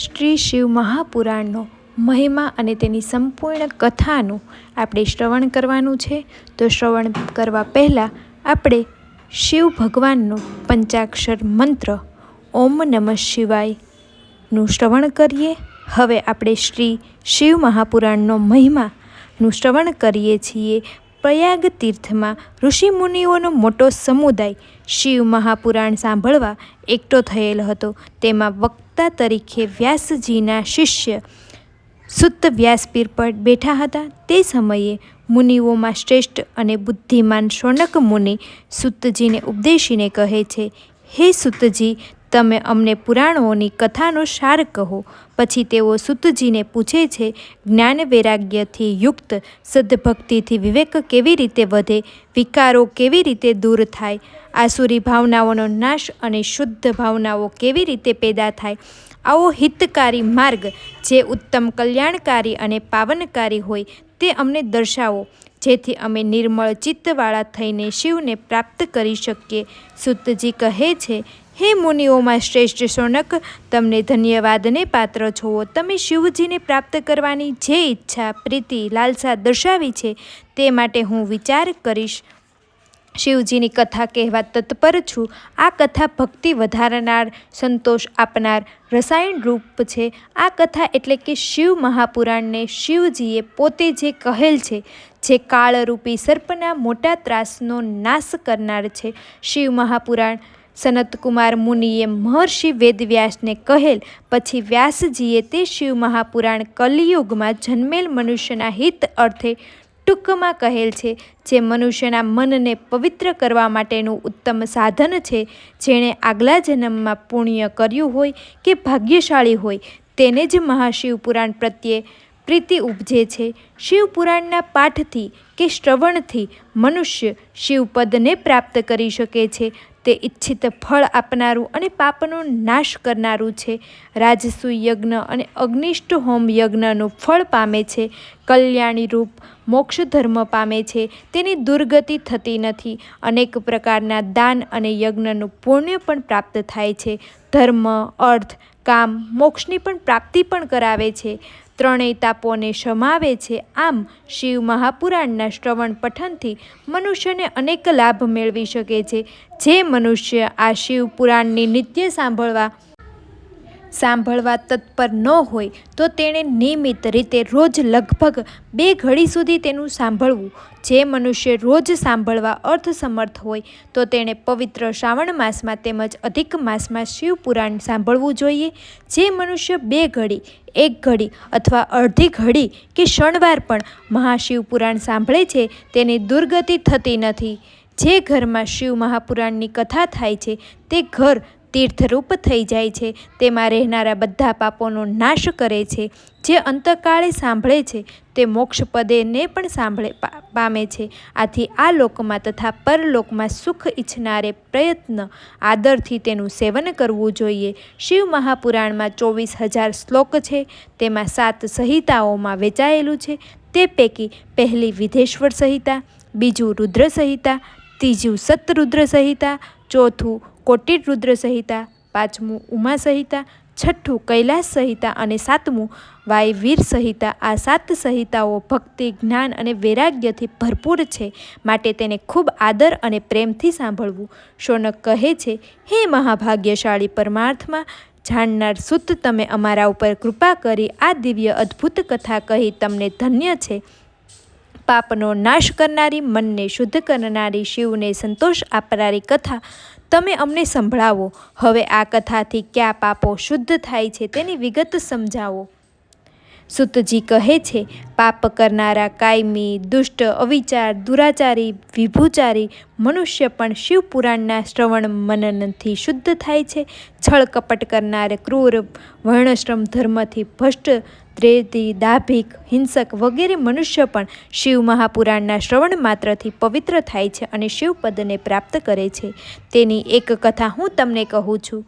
શ્રી શિવ મહાપુરાણનો મહિમા અને તેની સંપૂર્ણ કથાનું આપણે શ્રવણ કરવાનું છે. તો શ્રવણ કરવા પહેલાં આપણે શિવ ભગવાનનો પંચાક્ષર મંત્ર ઓમ નમઃ શિવાયનું શ્રવણ કરીએ. હવે આપણે શ્રી શિવ મહાપુરાણનો મહિમાનું શ્રવણ કરીએ છીએ. પ્રયાગ તીર્થમાં ઋષિમુનિઓનો મોટો સમુદાય શિવ મહાપુરાણ સાંભળવા એકઠો થયેલ હતો. તેમાં વક્તા તરીકે વ્યાસજીના શિષ્ય સુત વ્યાસપીર પર બેઠા હતા. તે સમયે મુનિઓમાં શ્રેષ્ઠ અને બુદ્ધિમાન શૌનક મુનિ સુત્તજીને ઉપદેશીને કહે છે, હે સુતજી તમે અમને પુરાણોની કથાનો સાર કહો. પછી તેઓ સુતજીને પૂછે છે જ્ઞાન વૈરાગ્યથી યુક્ત સદભક્તિથી વિવેક કેવી રીતે વધે? વિકારો કેવી રીતે દૂર થાય? આસુરી ભાવનાઓનો નાશ અને શુદ્ધ ભાવનાઓ કેવી રીતે પેદા થાય? આવો હિતકારી માર્ગ, જે ઉત્તમ કલ્યાણકારી અને પાવનકારી હોય, તે અમને દર્શાવો, જેથી અમે નિર્મળ ચિત્તવાળા થઈને શિવને પ્રાપ્ત કરી શકીએ. સુતજી કહે છે હે મુનિઓમાં શ્રેષ્ઠ શૌનક તમને ધન્યવાદને પાત્ર છો. તમે શિવજીને પ્રાપ્ત કરવાની જે ઈચ્છા, પ્રીતિ, લાલસા દર્શાવી છે, તે માટે હું વિચાર કરીશ. શિવજીની કથા કહેવા તત્પર છું. આ કથા ભક્તિ વધારનાર, સંતોષ આપનાર, રસાયણ રૂપ છે. આ કથા એટલે કે શિવ મહાપુરાણને શિવજીએ પોતે જે કહેલ છે, જે કાળરૂપી સર્પના મોટા ત્રાસનો નાશ કરનાર છે. શિવ મહાપુરાણ સનતકુમાર મુનિએ મહર્ષિ વેદવ્યાસને કહેલ, પછી વ્યાસજીએ તે શિવ મહાપુરાણ કલિયુગમાં જન્મેલ મનુષ્યના હિત અર્થે ટૂંકમાં કહેલ છે, જે મનુષ્યના મનને પવિત્ર કરવા માટેનું ઉત્તમ સાધન છે, જેણે આગલા જન્મમાં પુણ્ય કર્યું હોય કે ભાગ્યશાળી હોય, તેને જ મહાશિવપુરાણ પ્રત્યે પ્રીતિ ઉપજે છે. શિવપુરાણના પાઠથી કે શ્રવણથી મનુષ્ય શિવપદને પ્રાપ્ત કરી શકે છે તે ઈચ્છિત ફળ આપનારું અને પાપનો નાશ કરનારું છે. રાજસુ યજ્ઞ અને અગ્નિષ્ઠ હોમ યજ્ઞનું ફળ પામે છે. કલ્યાણી રૂપ મોક્ષ ધર્મ પામે છે. તેની દુર્ગતિ થતી નથી. અનેક પ્રકારના દાન અને યજ્ઞનું પુણ્ય પણ પ્રાપ્ત થાય છે. ધર્મ, અર્થ, કામ મોક્ષની પણ પ્રાપ્તિ પણ કરાવે છે. ત્રણેય તાપોને શમાવે છે. આમ શિવ મહાપુરાણના શ્રવણ પઠનથી મનુષ્યને અનેક લાભ મેળવી શકે છે. જે મનુષ્ય આ શિવ પુરાણની નિત્ય સાંભળવા સાંભળવા તત્પર ન હોય, તો તેણે નિયમિત રીતે રોજ લગભગ બે ઘડી સુધી તેનું સાંભળવું. જે મનુષ્ય રોજ સાંભળવા અર્થસમર્થ હોય, તો તેણે પવિત્ર શ્રાવણ માસમાં તેમજ અધિક માસમાં શિવપુરાણ સાંભળવું જોઈએ. જે મનુષ્ય બે ઘડી, એક ઘડી અથવા અડધી ઘડી કે શણવાર પણ મહાશિવ પુરાણ સાંભળે છે, તેની દુર્ગતિ થતી નથી. જે ઘરમાં શિવ મહાપુરાણની કથા થાય છે, તે ઘર તીર્થરૂપ થઈ જાય છે. તેમાં રહેનારા બધા પાપોનો નાશ કરે છે. જે અંતકાળે સાંભળે છે, તે મોક્ષ પદેને પણ સાંભળે પામે છે. આથી આ લોકમાં તથા પરલોકમાં સુખ ઈચ્છનારે પ્રયત્ન, આદરથી તેનું સેવન કરવું જોઈએ. શિવ મહાપુરાણમાં ચોવીસ હજાર શ્લોક છે. તેમાં સાત સંહિતાઓમાં વેચાયેલું છે. તે પૈકી પહેલી વિધેશ્વર સંહિતા, બીજું રુદ્ર સંહિતા ત્રીજું સતરુદ્ર સંહિતા, ચોથું કોટિર રુદ્ર સંહિતા, પાંચમું ઉમા સંહિતા, છઠ્ઠું કૈલાસ સંહિતા અને સાતમું વાયવીર સંહિતા. આ સાત સંહિતાઓ ભક્તિ, જ્ઞાન અને વૈરાગ્યથી ભરપૂર છે. માટે તેને ખૂબ આદર અને પ્રેમથી સાંભળવું. શોનક કહે છે, હે મહાભાગ્યશાળી પરમાર્થમાં જાણનાર સુત તમે અમારા ઉપર કૃપા કરી આ દિવ્ય અદ્ભુત કથા કહી તમને ધન્ય છે. પાપનો નાશ કરનારી, મનને શુદ્ધ કરનારી, શિવને સંતોષ આપનારી કથા તમે અમને સંભળાવો. હવે આ કથાથી કયા પાપો શુદ્ધ થાય છે તેની વિગત સમજાવો. સુતજી કહે છે, પાપ કરનારા કાયમી, દુષ્ટ, અવિચાર, દુરાચારી, વિભુચારી, મનુષ્ય પણ શિવપુરાણના શ્રવણ મનનથી શુદ્ધ થાય છે. છળ કપટ કરનાર ક્રૂર, વર્ણશ્રમ ધર્મથી ભ્રષ્ટ દ્રેદી દાભિક, હિંસક વગેરે મનુષ્ય પણ શિવ મહાપુરાણના શ્રવણ માત્રથી પવિત્ર થાય છે અને શિવપદને પ્રાપ્ત કરે છે. તેની એક કથા હું તમને કહું છું.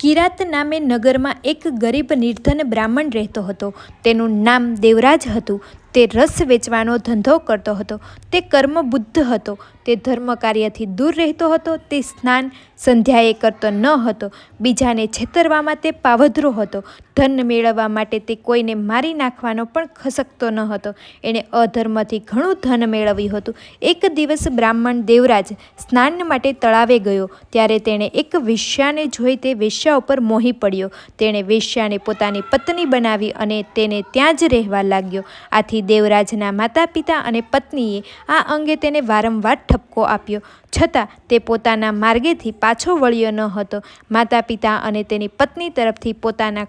કિરાત નામે નગરમાં એક ગરીબ નિર્ધન બ્રાહ્મણ રહેતો હતો. તેનું નામ દેવરાજ હતું. તે રસ વેચવાનો ધંધો કરતો હતો. તે કર્મબુદ્ધ હતો. તે ધર્મ કાર્યથી દૂર રહેતો હતો. તે સ્નાન સંધ્યાએ કરતો ન હતો. બીજાને છેતરવામાં તે પાવધરો હતો. ધન મેળવવા માટે તે કોઈને મારી નાખવાનો પણ ખસકતો ન હતો. એણે અધર્મથી ઘણું ધન મેળવ્યું હતું. એક દિવસ બ્રાહ્મણ દેવરાજ સ્નાન માટે તળાવે ગયો. ત્યારે તેણે એક વેશ્યાને જોઈ તે વેશ્યા ઉપર મોહી પડ્યો. તેણે વેશ્યાને પોતાની પત્ની બનાવી અને તેને ત્યાં જ રહેવા લાગ્યો. આથી દેવરાજના માતા પિતા અને પત્નીએ આ અંગે તેને વારંવાર ઠપકો આપ્યો. છતાં તે પોતાના માર્ગેથી પાછો વળ્યો ન હતો. માતા પિતા અને તેની પત્ની તરફથી પોતાના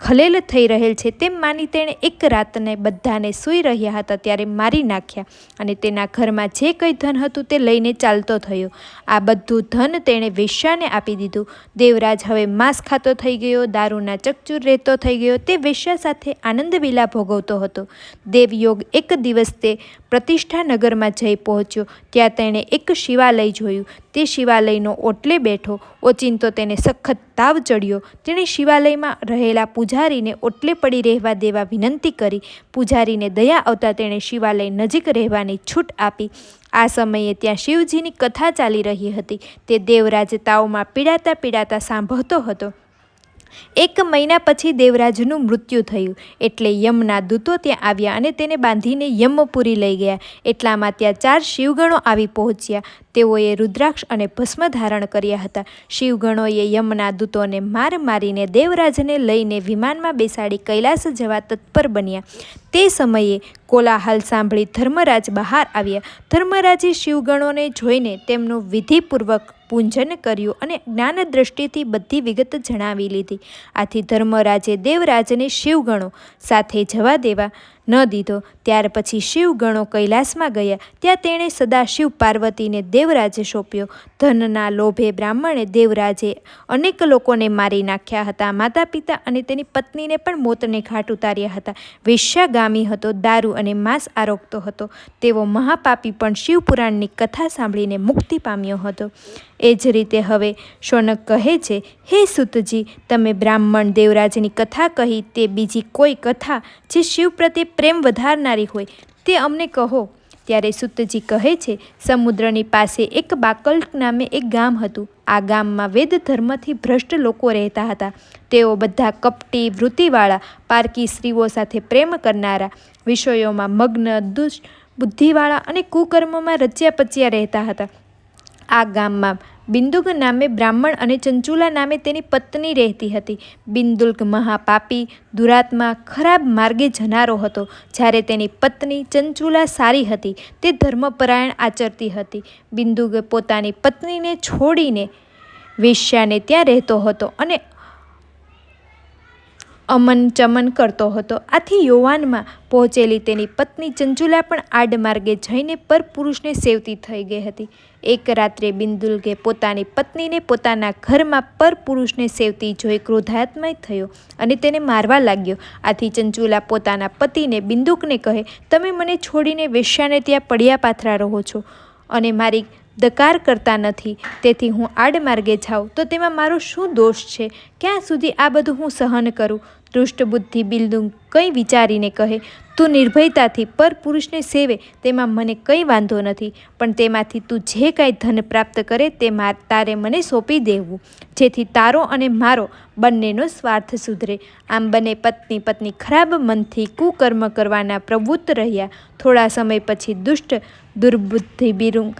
ખલેલ થઈ રહેલ છે. તેમ માની તેણે એક રાતને બધાને સૂઈ રહ્યા હતા ત્યારે મારી નાખ્યા અને તેના ઘરમાં જે કંઈ ધન હતું તે લઈને ચાલતો થયો. આ બધું ધન તેણે વેશ્યાને આપી દીધું. દેવરાજ હવે માંસ ખાતો થઈ ગયો, દારૂના ચકચૂર રહેતો થઈ ગયો. તે વેશ્યા સાથે આનંદ વિલા ભોગવતો હતો. દેવયોગ એક દિવસ તે પ્રતિષ્ઠા નગરમાં જઈ પહોંચ્યો. ત્યાં તેણે એક શિવાલય જોયું. તે શિવાલયનો ઓટલે બેઠો. ઓચિંતો તેને સખત તાવ ચડ્યો. તેણે શિવાલયમાં રહેલા પૂજારીને ઓટલે પડી રહેવા દેવા વિનંતી કરી. પૂજારીને દયા આવતા તેણે શિવાલય નજીક રહેવાની છૂટ આપી. આ સમયે ત્યાં શિવજીની કથા ચાલી રહી હતી. તે દેવરાજ તાવમાં પીડાતા પીડાતા સાંભળતો હતો. એક મહિના પછી દેવરાજનું મૃત્યુ થયું. એટલે યમના દૂતો ત્યાં આવ્યા અને તેને બાંધીને યમપુરી લઈ ગયા. એટલામાં ત્યાં ચાર શિવગણો આવી પહોંચ્યા. તેઓએ રુદ્રાક્ષ અને ભસ્મ ધારણ કર્યા હતા. શિવગણોએ યમના દૂતોને માર મારીને દેવરાજને લઈને વિમાનમાં બેસાડી કૈલાસ જવા તત્પર બન્યા. તે સમયે કોલાહલ સાંભળી ધર્મરાજ બહાર આવ્યા. ધર્મરાજે શિવગણોને જોઈને તેમનું વિધિપૂર્વક પૂંજન કર્યું અને જ્ઞાન દ્રષ્ટિથી બધી વિગત જણાવી લીધી. આથી ધર્મરાજે દેવરાજને શિવગણો સાથે જવા દેવા ન દીધો. ત્યાર પછી શિવગણો કૈલાસમાં ગયા. ત્યાં તેણે સદાશિવ પાર્વતીને દેવરાજે સોંપ્યો. ધનના લોભે બ્રાહ્મણે દેવરાજે અનેક લોકોને મારી નાખ્યા હતા. માતા પિતા અને તેની પત્નીને પણ મોતને ઘાટ ઉતાર્યા હતા. વેશ્યાગામી હતો, દારૂ અને માંસ આરોગતો હતો. તેવો મહાપાપી પણ શિવપુરાણની કથા સાંભળીને મુક્તિ પામ્યો હતો. એ જ રીતે હવે શૌનક કહે છે, હે સુતજી, તમે બ્રાહ્મણ દેવરાજની કથા કહી, તે બીજી કોઈ કથા જે શિવ પ્રત્યે પ્રેમ વધારનારી હોય તે અમને કહો. ત્યારે સુતજી કહે છે, સમુદ્રની પાસે એક બાકલ નામે એક ગામ હતું. આ ગામમાં વેદ ધર્મથી ભ્રષ્ટ લોકો રહેતા હતા. તેઓ બધા કપટી, વૃત્તિવાળા, પારકી સ્ત્રીઓ સાથે પ્રેમ કરનારા. વિષયોમાં મગ્ન દુષ બુદ્ધિવાળા અને કુકર્મોમાં રચ્યા પચ્યા રહેતા હતા. આ ગામમાં બિંદુક નામે બ્રાહ્મણ અને ચંચુલા નામે તેની પત્ની રહેતી હતી. બિંદુલ્ક મહાપાપી, દુરાત્મા ખરાબ માર્ગે જનારો હતો. જ્યારે તેની પત્ની ચંચુલા સારી હતી, તે ધર્મપરાયણ આચરતી હતી. બિંદુક પોતાની પત્નીને છોડીને વેશ્યાને ત્યાં રહેતો હતો અને અમન ચમન કરતો હતો. આથી યુવાનમાં પહોંચેલી તેની પત્ની ચંચુલા પણ આડમાર્ગે જઈને પરપુરુષને સેવતી થઈ ગઈ હતી. એક રાત્રે બિંદુલગે પોતાની પત્નીને પોતાના ઘરમાં પરપુરુષને સેવતી જોઈ ક્રોધાત્મય થયો અને તેને મારવા લાગ્યો. આથી ચંચુલા પોતાના પતિને બિંદુકને કહે, તમે મને છોડીને વેશ્યાને ત્યાં પડ્યા પાથરા રહો છો અને મારી દકાર કરતા નથી. તેથી હું આડમાર્ગે જાઉં તો તેમાં મારો શું દોષ છે? ક્યાં સુધી આ બધું હું સહન કરું? દુષ્ટ બુદ્ધિ બિલદું કંઈ વિચારીને કહે, તું નિર્ભયતાથી પર પુરુષને સેવે, તેમાં મને કંઈ વાંધો નથી, પણ તેમાંથી તું જે કાંઈ ધન પ્રાપ્ત કરે તે તારે મને સોંપી દેવું, જેથી તારો અને મારો બંનેનો સ્વાર્થ સુધરે. આમ બંને પત્ની પત્ની ખરાબ મનથી કુકર્મ કરવાના પ્રવૃત્ત રહ્યા. થોડા સમય પછી દુષ્ટ દુર્બુદ્ધિ બિરુંગ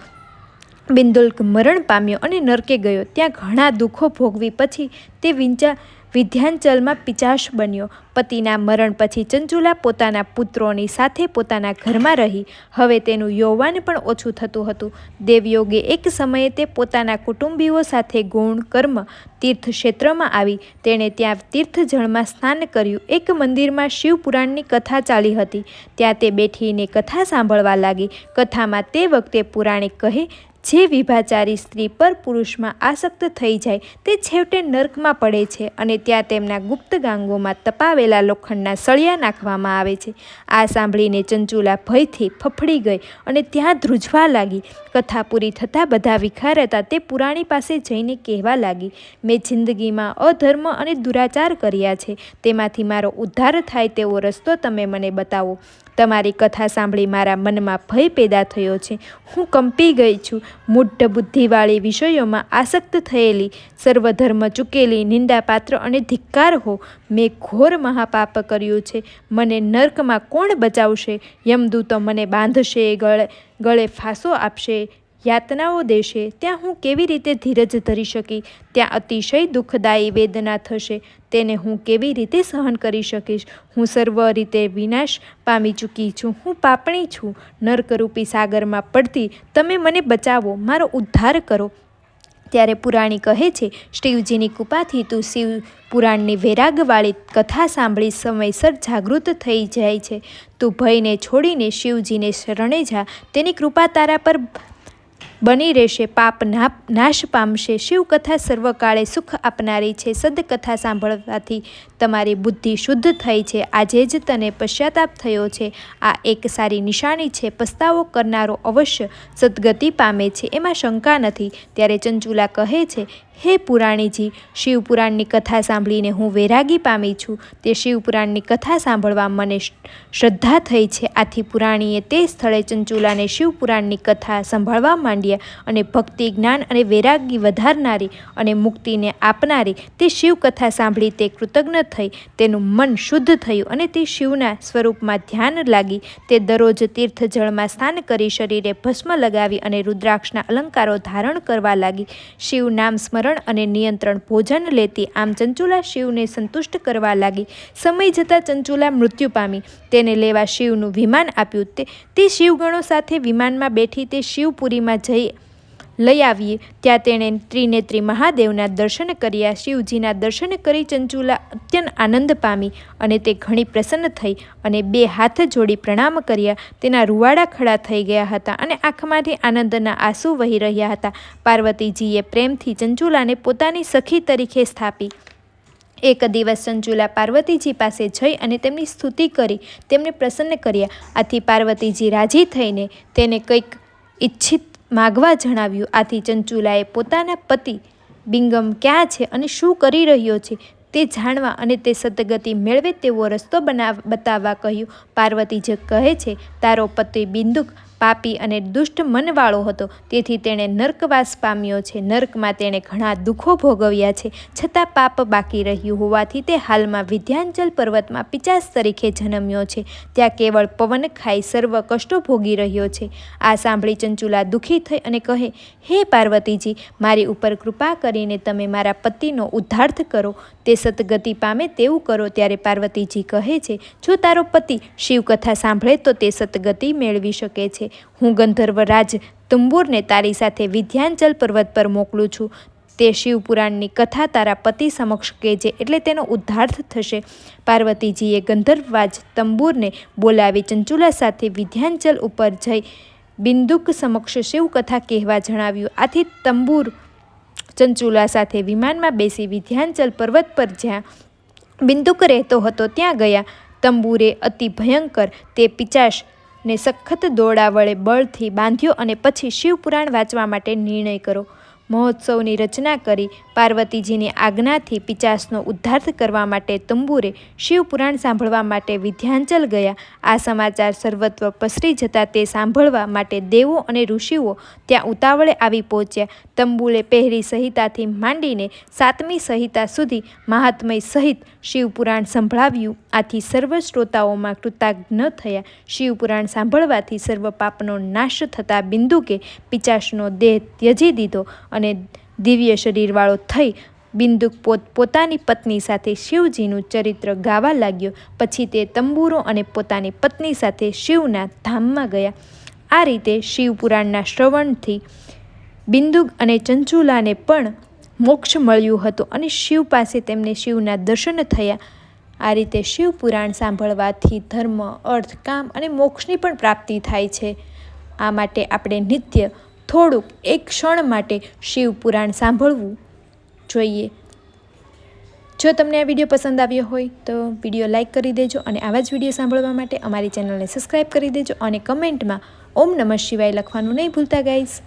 બિંદુલ્ક મરણ પામ્યો અને નરકે ગયો. ત્યાં ઘણા દુઃખો ભોગવી પછી તે વિંચા વિધ્યાંચલમાં પિચાશ બન્યો. પતિના મરણ પછી ચંચુલા પોતાના પુત્રોની સાથે પોતાના ઘરમાં રહી. હવે તેનું યૌવાન પણ ઓછું થતું હતું. દેવયોગે એક સમયે તે પોતાના કુટુંબીઓ સાથે ગૌણ કર્મ તીર્થ ક્ષેત્રમાં આવી. તેણે ત્યાં તીર્થજળમાં સ્નાન કર્યું. એક મંદિરમાં શિવપુરાણની કથા ચાલી હતી. ત્યાં તે બેઠીને કથા સાંભળવા લાગી. કથામાં તે વખતે પુરાણિક કહે જે વિભાચારી સ્ત્રી પર પુરુષમાં આસક્ત થઈ જાય તે છેવટે નર્કમાં પડે છે અને ત્યાં તેમના ગુપ્ત ગાંગોમાં તપાવેલા લોખંડના સળિયા નાખવામાં આવે છે. આ સાંભળીને ચંચુલા ભયથી ફફડી ગઈ અને ત્યાં ધ્રુજવા લાગી. કથા પૂરી થતાં બધા વિખારતા તે પુરાણી પાસે જઈને કહેવા લાગી, મેં જિંદગીમાં અધર્મ અને દુરાચાર કર્યા છે. તેમાંથી મારો ઉદ્ધાર થાય તેવો રસ્તો તમે મને બતાવો. તમારી કથા સાંભળી મારા મનમાં ભય પેદા થયો છે. હું કંપી ગઈ છું. મૂઢ બુદ્ધિવાળી વિષયોમાં આસક્ત થયેલી સર્વધર્મ ચૂકેલી, નિંદાપાત્ર અને ધિક્કાર હો, મેં ઘોર મહાપાપ કર્યું છે. મને નર્કમાં કોણ બચાવશે? યમદૂતો મને બાંધશે, ગળે ગળે ફાંસો આપશે. યાતનાઓ દેશે, ત્યાં હું કેવી રીતે ધીરજ ધરી શકી? ત્યાં અતિશય દુઃખદાયી વેદના થશે, તેને હું કેવી રીતે સહન કરી શકીશ? હું સર્વ રીતે વિનાશ પામી ચૂકી છું, હું પાપણી છું. નર્કરૂપી સાગરમાં પડતી, તમે મને બચાવો, મારો ઉદ્ધાર કરો. ત્યારે પુરાણી કહે છે, શિવજીની કૃપાથી તું શિવ પુરાણની વૈરાગવાળી કથા સાંભળી સમયસર જાગૃત થઈ જાય છે. તું ભયને છોડીને શિવજીને શરણે જા. તેની કૃપા તારા પર બની રહેશે, પાપ નાશ પામશે. શિવકથા સર્વકાળે સુખ આપનારી છે. સદકથા સાંભળવાથી તમારી બુદ્ધિ શુદ્ધ થઈ છે. આજે જ તને પશ્ચાતાપ થયો છે. આ એક સારી નિશાની છે. પસ્તાવો કરનારો અવશ્ય સદગતિ પામે છે. એમાં શંકા નથી. ત્યારે ચંચુલા કહે છે, હે પુરાણીજી, શિવપુરાણની કથા સાંભળીને હું વૈરાગી પામી છું. તે શિવપુરાણની કથા સાંભળવા મને શ્રદ્ધા થઈ છે. આથી પુરાણીએ તે સ્થળે ચંચુલાને શિવપુરાણની કથા સંભાળવા માંડ્યા અને ભક્તિ, જ્ઞાન અને વૈરાગી વધારનારી અને મુક્તિને આપનારી તે શિવકથા સાંભળી તે કૃતજ્ઞ થઈ, તેનું મન શુદ્ધ થયું અને તે શિવના સ્વરૂપમાં ધ્યાન લાગી, તે દરરોજ તીર્થ જળમાં સ્નાન કરી શરીરે ભસ્મ લગાવી અને રુદ્રાક્ષના અલંકારો ધારણ કરવા લાગી. શિવ નામ સ્મરણ અને નિયંત્રણ ભોજન લેતી આમ ચંચુલા શિવને સંતુષ્ટ કરવા લાગી. સમય જતાં ચંચુલા મૃત્યુ પામી. તેને લેવા શિવનું વિમાન આપ્યું. તે શિવગણો સાથે વિમાનમાં બેઠી તે શિવપુરીમાં જઈ લઈ આવીએ ત્યાં તેણે ત્રિનેત્રી મહાદેવના દર્શન કર્યા. શિવજીના દર્શન કરી ચંચુલા અત્યંત આનંદ પામી અને તે ઘણી પ્રસન્ન થઈ અને બે હાથ જોડી પ્રણામ કર્યા. તેના રૂવાડા ખડા થઈ ગયા હતા અને આંખમાંથી આનંદના આંસુ વહી રહ્યા હતા. પાર્વતીજીએ પ્રેમથી ચંચુલાને પોતાની સખી તરીકે સ્થાપી. એક દિવસ ચંચુલા પાર્વતીજી પાસે જઈ અને તેમની સ્તુતિ કરી. તેમને પ્રસન્ન કર્યા. આથી પાર્વતીજી રાજી થઈને તેને કંઈક ઈચ્છિત માગવા જણાવ્યું, આથી ચંચુલાએ પોતાના પતિ બિંગમ ક્યાં છે અને શું કરી રહ્યો છે તે જાણવા અને તે સદગતિ મેળવે તેવો રસ્તો બનાવ બતાવવા કહ્યું. પાર્વતી જે કહે છે, તારો પતિ બિંદુક પાપી અને દુષ્ટ મનવાળો હતો. તેથી તેણે નર્કવાસ પામ્યો છે. નર્કમાં તેણે ઘણા દુઃખો ભોગવ્યા છે. છતાં પાપ બાકી રહ્યું હોવાથી તે હાલમાં વિધ્યાંચલ પર્વતમાં પિચાસ તરીકે જન્મ્યો છે. ત્યાં કેવળ પવન ખાઈ સર્વ કષ્ટો ભોગી રહ્યો છે. આ સાંભળી ચંચુલા દુઃખી થઈ અને કહે, હે પાર્વતીજી, મારી ઉપર કૃપા કરીને તમે મારા પતિનો ઉદ્ધાર્થ કરો. તે સતગતિ પામે તેવું કરો ત્યારે પાર્વતીજી કહે છે, જો તારો પતિ શિવકથા સાંભળે તો તે સતગતિ મેળવી શકે છે. હું ગંધર્વરાજ તુંબુરને તારી સાથે વિધ્યાંચલ પર્વત પર મોકલું છું. તે શિવપુરાણની કથા તારા પતિ સમક્ષ કહેજે એટલે તેનો ઉદ્ધાર્થ થશે. પાર્વતીજીએ ગંધર્વવાજ તંબુરને બોલાવી ચંચુલા સાથે વિધ્યાંચલ ઉપર જઈ બિંદુક સમક્ષ શિવકથા કહેવા જણાવ્યું. આથી તંબુર ચંચુલા સાથે વિમાનમાં બેસી વિધ્યાંચલ પર્વત પર જ્યાં બિંદુક રહેતો હતો, ત્યાં ગયા. તંબુરે અતિ ભયંકર તે પિચાશ ને સખત દોડા વડે બળથી બાંધ્યો અને પછી શિવપુરાણ વાંચવા માટે નિર્ણય કરો મહોત્સવની રચના કરી પાર્વતીજીની આજ્ઞાથી પિચાસનો ઉદ્ધાર કરવા માટે તંબુરે શિવપુરાણ સાંભળવા માટે વિધ્યાંચલ ગયા. આ સમાચાર સર્વત્વ પસરી જતા તે સાંભળવા માટે દેવો અને ઋષિઓ ત્યાં ઉતાવળે આવી પહોંચ્યા. તંબુલે પહેરી સંહિતાથી માંડીને સાતમી સંહિતા સુધી મહાત્મય સહિત શિવપુરાણ સંભળાવ્યું. આથી સર્વ શ્રોતાઓમાં કૃતાજ્ઞ થયા. શિવપુરાણ સાંભળવાથી સર્વ પાપનો નાશ થતા બિંદુકે પિચાશનો દેહ ત્યજી દીધો અને દિવ્ય શરીરવાળો થઈ બિંદુક પોત પોતાની પત્ની સાથે શિવજીનું ચરિત્ર ગાવા લાગ્યો. પછી તે તંબુરો અને પોતાની પત્ની સાથે શિવના ધામમાં ગયા. આ રીતે શિવપુરાણના શ્રવણથી બિંદુક અને ચંચુલાને પણ મોક્ષ મળ્યું હતું અને શિવ પાસે તેમને શિવના દર્શન થયા. આ રીતે શિવપુરાણ સાંભળવાથી ધર્મ, અર્થ, કામ અને મોક્ષની પણ પ્રાપ્તિ થાય છે. આ માટે આપણે નિત્ય થોડુંક એક ક્ષણ માટે શિવ પુરાણ સાંભળવું જોઈએ. જો તમને આ વીડિયો પસંદ આવ્યો હોય તો વીડિયો લાઇક કરી દેજો અને આવા જ વીડિયો સાંભળવા માટે અમારી ચેનલને સબસ્ક્રાઈબ કરી દેજો અને કમેન્ટમાં ઓમ નમઃ શિવાય લખવાનું નહીં ભૂલતા ગાઈઝ.